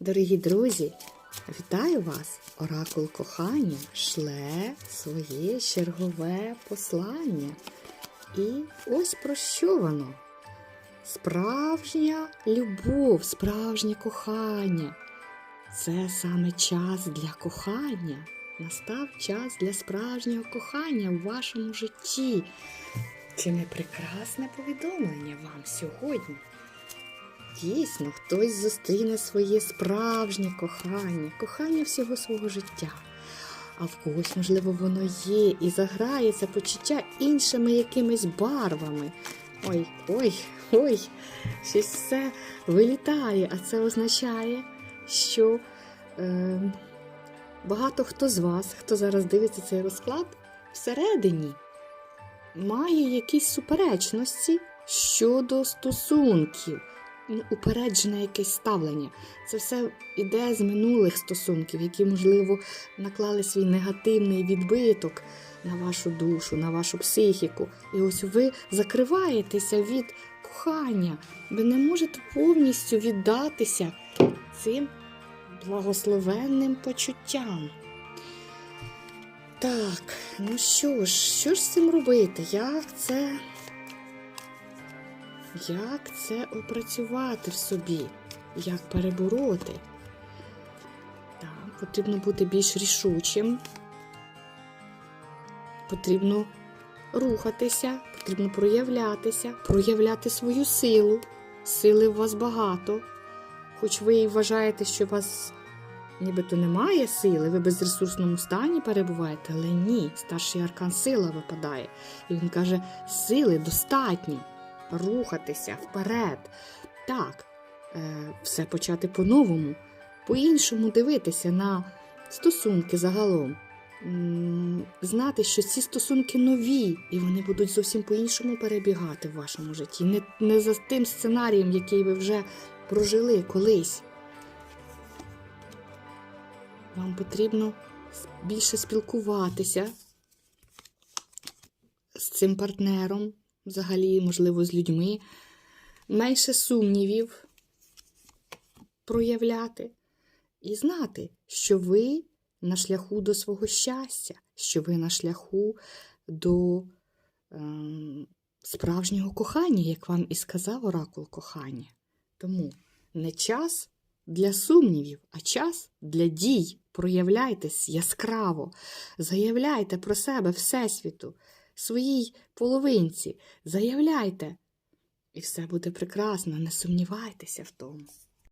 Дорогі друзі, вітаю вас! Оракул кохання шле своє чергове послання. І ось про що воно? Справжня любов, справжнє кохання. Це саме час для кохання. Настав час для справжнього кохання в вашому житті. Чи не прекрасне повідомлення вам сьогодні? Дійсно, хтось зустріне своє справжнє кохання, кохання всього свого життя. А в когось, можливо, воно є і заграє це почуття іншими якимись барвами. Ой, ой, ой, щось все вилітає, а це означає, що е, багато хто з вас, хто зараз дивиться цей розклад, всередині має якісь суперечності щодо стосунків упереджене якесь ставлення. Це все іде з минулих стосунків, які, можливо, наклали свій негативний відбиток на вашу душу, на вашу психіку. І ось ви закриваєтеся від кохання. Ви не можете повністю віддатися цим благословенним почуттям. Так, ну що ж, що ж з цим робити? Як це як це опрацювати в собі? Як перебороти? Так, потрібно бути більш рішучим. Потрібно рухатися, потрібно проявлятися, проявляти свою силу. Сили у вас багато. Хоч ви і вважаєте, що у вас нібито немає сили, ви безресурсному стані перебуваєте, але ні, старший аркан сила випадає. І він каже: сили достатні рухатися вперед. Так, е, все почати по-новому, по-іншому дивитися на стосунки загалом. Знати, що ці стосунки нові, і вони будуть зовсім по-іншому перебігати в вашому житті. Не, не за тим сценарієм, який ви вже прожили колись. Вам потрібно більше спілкуватися з цим партнером, взагалі, можливо, з людьми, менше сумнівів проявляти і знати, що ви на шляху до свого щастя, що ви на шляху до ем, справжнього кохання, як вам і сказав оракул кохання. Тому не час для сумнівів, а час для дій. Проявляйтесь яскраво, заявляйте про себе Всесвіту, своїй половинці, заявляйте. І все буде прекрасно, не сумнівайтеся в тому.